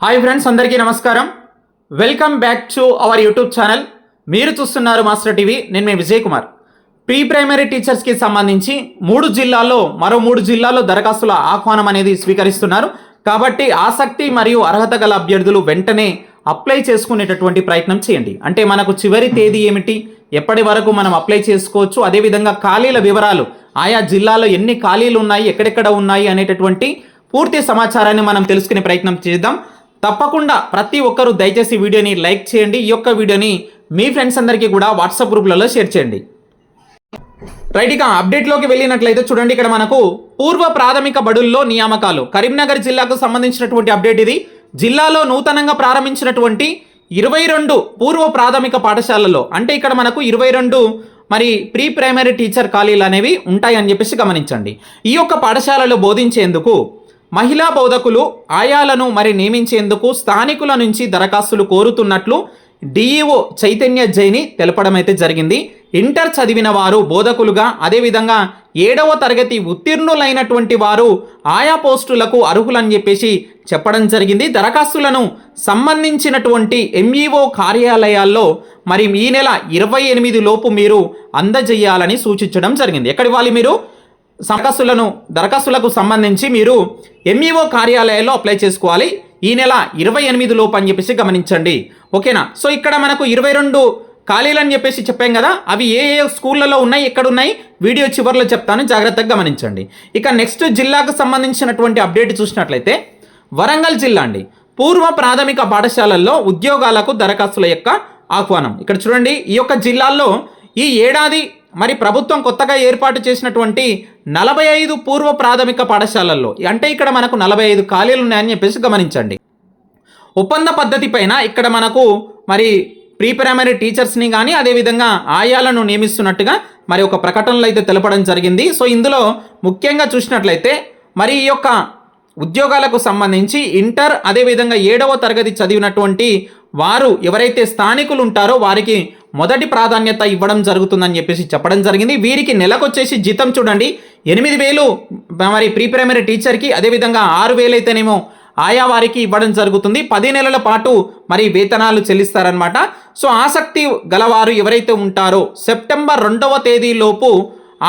Hi friends అందరికీ నమస్కారం. Welcome back to our YouTube channel మీరు చూస్తున్నారు మాస్టర్ టీవీ నేను మీ విజయ్ కుమార్ ప్రీ ప్రైమరీ టీచర్స్కి సంబంధించి మూడు జిల్లాల్లో మరో మూడు జిల్లాల్లో దరఖాస్తుల ఆహ్వానం అనేది స్వీకరిస్తున్నారు. కాబట్టి ఆసక్తి మరియు అర్హత గల అభ్యర్థులు వెంటనే అప్లై చేసుకునేటటువంటి ప్రయత్నం చేయండి. అంటే మనకు చివరి తేదీ ఏమిటి? ఎప్పటి వరకు మనం అప్లై చేసుకోవచ్చు? అదేవిధంగా ఖాళీల వివరాలు ఆయా జిల్లాలో ఎన్ని ఖాళీలు ఉన్నాయి ఎక్కడెక్కడ ఉన్నాయి అనేటటువంటి పూర్తి సమాచారాన్ని మనం తెలుసుకునే ప్రయత్నం చేద్దాం. తప్పకుండా ప్రతి ఒక్కరూ దయచేసి వీడియోని లైక్ చేయండి. ఈ యొక్క వీడియోని మీ ఫ్రెండ్స్ అందరికీ కూడా వాట్సాప్ గ్రూప్లలో షేర్ చేయండి. రైట్ ఇక అప్డేట్లోకి వెళ్ళినట్లయితే చూడండి ఇక్కడ మనకు పూర్వ ప్రాథమిక బడుల్లో నియామకాలు. కరీంనగర్ జిల్లాకు సంబంధించినటువంటి అప్డేట్ ఇది. జిల్లాలో నూతనంగా ప్రారంభించినటువంటి ఇరవై రెండు పూర్వ ప్రాథమిక పాఠశాలలో అంటే ఇక్కడ మనకు ఇరవై రెండు మరి ప్రీ ప్రైమరీ టీచర్ ఖాళీలు అనేవి ఉంటాయని చెప్పేసి గమనించండి. ఈ యొక్క పాఠశాలలో బోధించేందుకు మహిళా బోధకులు ఆయాలను మరి నియమించేందుకు స్థానికుల నుంచి దరఖాస్తులు కోరుతున్నట్లు డిఈఓ చైతన్య జైని తెలపడం అయితే జరిగింది. ఇంటర్ చదివిన వారు బోధకులుగా అదేవిధంగా ఏడవ తరగతి ఉత్తీర్ణులైనటువంటి వారు ఆయా పోస్టులకు అర్హులని చెప్పేసి చెప్పడం జరిగింది. దరఖాస్తులను సంబంధించినటువంటి ఎంఈఓ కార్యాలయాల్లో మరి ఈ నెల ఇరవై ఎనిమిది లోపు మీరు అందజేయాలని సూచించడం జరిగింది. ఎక్కడి వాళ్ళు మీరు? దరఖాస్తులను దరఖాస్తులకు సంబంధించి మీరు ఎంఈఓ కార్యాలయాల్లో అప్లై చేసుకోవాలి. ఈ నెల ఇరవై ఎనిమిది లోపు అని చెప్పేసి గమనించండి. ఓకేనా? సో ఇక్కడ మనకు ఇరవై రెండు ఖాళీలు అని చెప్పేసి చెప్పాం కదా అవి ఏ ఏ స్కూళ్ళలో ఉన్నాయి ఎక్కడ ఉన్నాయి వీడియో చివరిలో చెప్తాను జాగ్రత్తగా గమనించండి. ఇక నెక్స్ట్ జిల్లాకు సంబంధించినటువంటి అప్డేట్ చూసినట్లయితే వరంగల్ జిల్లా అండి. పూర్వ ప్రాథమిక పాఠశాలల్లో ఉద్యోగాలకు దరఖాస్తుల యొక్క ఆహ్వానం. ఇక్కడ చూడండి ఈ యొక్క జిల్లాల్లో ఈ ఏడాది మరి ప్రభుత్వం కొత్తగా ఏర్పాటు చేసినటువంటి నలభై ఐదు పూర్వ ప్రాథమిక పాఠశాలల్లో అంటే ఇక్కడ మనకు నలభై ఐదు ఖాళీలు ఉన్నాయని చెప్పేసి గమనించండి. ఒప్పంద పద్ధతి పైన ఇక్కడ మనకు మరి ప్రీ ప్రైమరీ టీచర్స్ని కానీ అదేవిధంగా ఆయాలను నియమిస్తున్నట్టుగా మరి ఒక ప్రకటనలో అయితే తెలపడం జరిగింది. సో ఇందులో ముఖ్యంగా చూసినట్లయితే మరి ఈ యొక్క ఉద్యోగాలకు సంబంధించి ఇంటర్ అదేవిధంగా ఏడవ తరగతి చదివినటువంటి వారు ఎవరైతే స్థానికులు ఉంటారో వారికి మొదటి ప్రాధాన్యత ఇవ్వడం జరుగుతుందని చెప్పేసి చెప్పడం జరిగింది. వీరికి నెలకొచ్చేసి జీతం చూడండి. ఎనిమిది వేలు మరి ప్రీ ప్రైమరీ టీచర్కి అదేవిధంగా ఆరు వేలు అయితేనేమో ఆయా వారికి ఇవ్వడం జరుగుతుంది. పది నెలల పాటు మరి వేతనాలు చెల్లిస్తారనమాట సో ఆసక్తి గలవారు ఎవరైతే ఉంటారో సెప్టెంబర్ రెండవ తేదీలోపు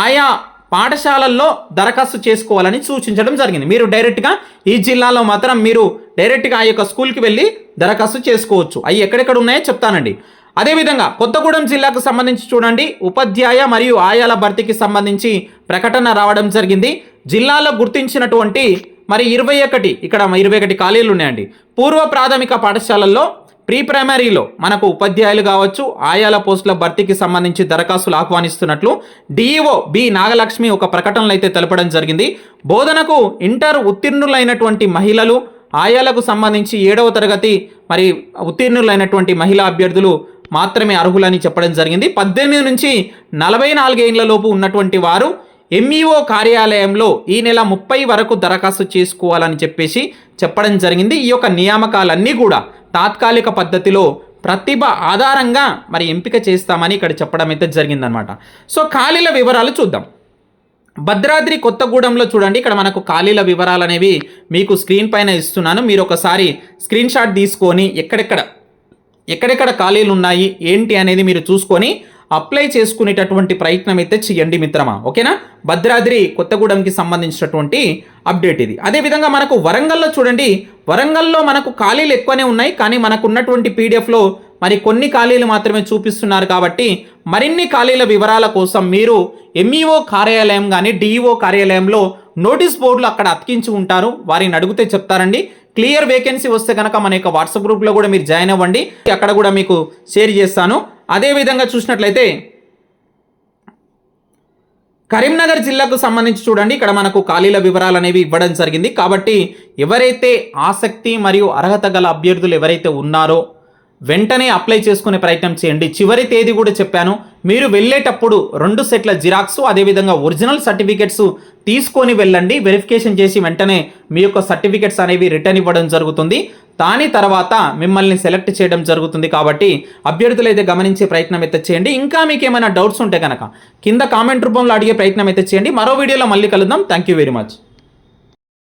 ఆయా పాఠశాలల్లో దరఖాస్తు చేసుకోవాలని సూచించడం జరిగింది. మీరు డైరెక్ట్గా ఈ జిల్లాలో మాత్రం మీరు డైరెక్ట్గా ఆ యొక్క స్కూల్కి వెళ్ళి దరఖాస్తు చేసుకోవచ్చు. అవి ఎక్కడెక్కడ ఉన్నాయో చెప్తానండి. అదేవిధంగా కొత్తగూడెం జిల్లాకు సంబంధించి చూడండి ఉపాధ్యాయ మరియు ఆయాల భర్తీకి సంబంధించి ప్రకటన రావడం జరిగింది. జిల్లాలో గుర్తించినటువంటి మరి ఇరవై ఒకటి ఇక్కడ ఇరవై ఒకటి ఖాళీలు ఉన్నాయండి. పూర్వ ప్రాథమిక పాఠశాలల్లో ప్రీ ప్రైమరీలో మనకు ఉపాధ్యాయులు కావచ్చు ఆయాల పోస్టుల భర్తీకి సంబంధించి దరఖాస్తులు ఆహ్వానిస్తున్నట్లు డిఈఓ బి నాగలక్ష్మి ఒక ప్రకటనలో అయితే తెలపడం జరిగింది. బోధనకు ఇంటర్ ఉత్తీర్ణులైనటువంటి మహిళలు ఆయాలకు సంబంధించి ఏడవ తరగతి మరి ఉత్తీర్ణులైనటువంటి మహిళా అభ్యర్థులు మాత్రమే అర్హులని చెప్పడం జరిగింది. పద్దెనిమిది నుంచి నలభై నాలుగేళ్ళలోపు ఉన్నటువంటి వారు ఎంఈఓ కార్యాలయంలో ఈ నెల ముప్పై వరకు దరఖాస్తు చేసుకోవాలని చెప్పేసి చెప్పడం జరిగింది. ఈ యొక్క నియామకాలన్నీ కూడా తాత్కాలిక పద్ధతిలో ప్రతిభ ఆధారంగా మరి ఎంపిక చేస్తామని ఇక్కడ చెప్పడం అయితే జరిగిందనమాట సో ఖాళీల వివరాలు చూద్దాం. భద్రాద్రి కొత్తగూడెంలో చూడండి. ఇక్కడ మనకు ఖాళీల వివరాలు అనేవి మీకు స్క్రీన్ పైన ఇస్తున్నాను. మీరు ఒకసారి స్క్రీన్ షాట్ తీసుకొని ఎక్కడెక్కడ ఎక్కడెక్కడ ఖాళీలు ఉన్నాయి ఏంటి అనేది మీరు చూసుకొని అప్లై చేసుకునేటటువంటి ప్రయత్నం అయితే చేయండి మిత్రమా. ఓకేనా? భద్రాద్రి కొత్తగూడెంకి సంబంధించినటువంటి అప్డేట్ ఇది. అదేవిధంగా మనకు వరంగల్లో చూడండి వరంగల్లో మనకు ఖాళీలు ఎక్కువనే ఉన్నాయి కానీ మనకు ఉన్నటువంటి పీడిఎఫ్లో మరి కొన్ని ఖాళీలు మాత్రమే చూపిస్తున్నారు కాబట్టి మరిన్ని ఖాళీల వివరాల కోసం మీరు ఎంఈఓ కార్యాలయం కానీ డిఈఓ కార్యాలయంలో నోటీస్ బోర్డులు అక్కడ అతికించి ఉంటారు. వారిని అడిగితే చెప్తారండి. క్లియర్ వేకెన్సీ వస్తే కనుక మన యొక్క వాట్సాప్ గ్రూప్లో కూడా మీరు జాయిన్ అవ్వండి. అక్కడ కూడా మీకు షేర్ చేస్తాను. అదేవిధంగా చూసినట్లయితే కరీంనగర్ జిల్లాకు సంబంధించి చూడండి. ఇక్కడ మనకు ఖాళీల వివరాలు అనేవి ఇవ్వడం జరిగింది. కాబట్టి ఎవరైతే ఆసక్తి మరియు అర్హత గల అభ్యర్థులు ఎవరైతే ఉన్నారో వెంటనే అప్లై చేసుకునే ప్రయత్నం చేయండి. చివరి తేదీ కూడా చెప్పాను. మీరు వెళ్ళేటప్పుడు రెండు సెట్ల జిరాక్స్ అదేవిధంగా ఒరిజినల్ సర్టిఫికెట్స్ తీసుకొని వెళ్ళండి. వెరిఫికేషన్ చేసి వెంటనే మీ యొక్క సర్టిఫికెట్స్ అనేవి రిటర్న్ ఇవ్వడం జరుగుతుంది. దాని తర్వాత మిమ్మల్ని సెలెక్ట్ చేయడం జరుగుతుంది కాబట్టి అభ్యర్థులు అయితే గమనించే ప్రయత్నం అయితే చేయండి. ఇంకా మీకు ఏమైనా డౌట్స్ ఉంటే కనుక కింద కామెంట్ రూపంలో అడిగే ప్రయత్నం అయితే చేయండి. మరో వీడియోలో మళ్ళీ కలుద్దాం. Thank you very much